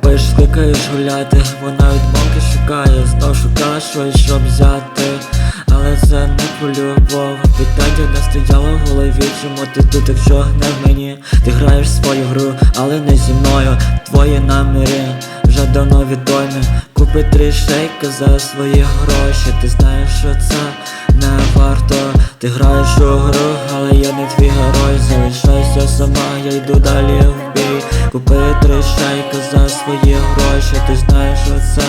Пиш, кликаєш гуляти, вона відмовки шукає, знов шукала щось, щоб взяти. Але це не про любов. Питання не стояло в голові, чому ти тут, якщо не в мені? Ти граєш свою гру, але не зі мною. Твої наміри вже давно відомі. Купи три шейка за свої гроші. Ти знаєш, що це не варто. Ти граєш у гру, але я не твій герой. Залишайся сама, я йду далі Купи три шейка за свої гроші. Ти знаєш, що це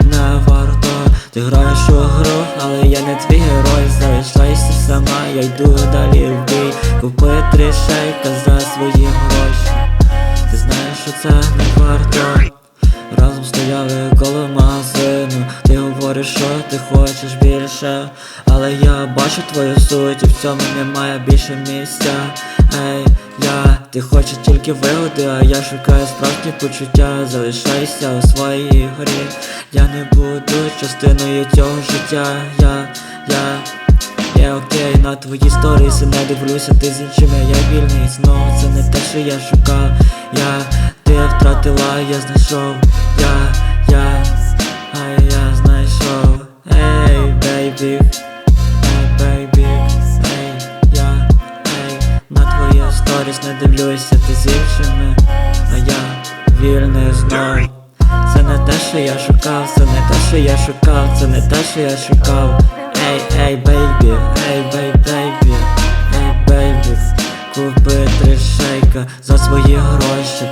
не варто. Ти граєш у гру, але я не твій герой. Залишайся сама, я йду далі в бій. Купи три шейка за свої гроші. Ти знаєш, що це не варто. Разом стояли коло магазину. Ти говориш, що ти хочеш більше. Але я бачу твою суть і в цьому немає більше місця ти хочеш тільки вигоди, а я шукаю справжні почуття. Залишайся у своїй грі Я не буду частиною цього життя. Я, я я окей, на твої сторіси не дивлюся, ти з іншими, я вільний. Знову це не те, що я шукав. Я, ти втратила, я знайшов. Я, я, а я знайшов. Ей, бейбі, не дивлюся, ти з іншими, а я вільний знов це не те, що я шукав, це не те, що я шукав, це не те, що я шукав. Ей, ей, бейбі, ей, бей, бейбі, ей, бейбі, купи три шейка за свої гроші.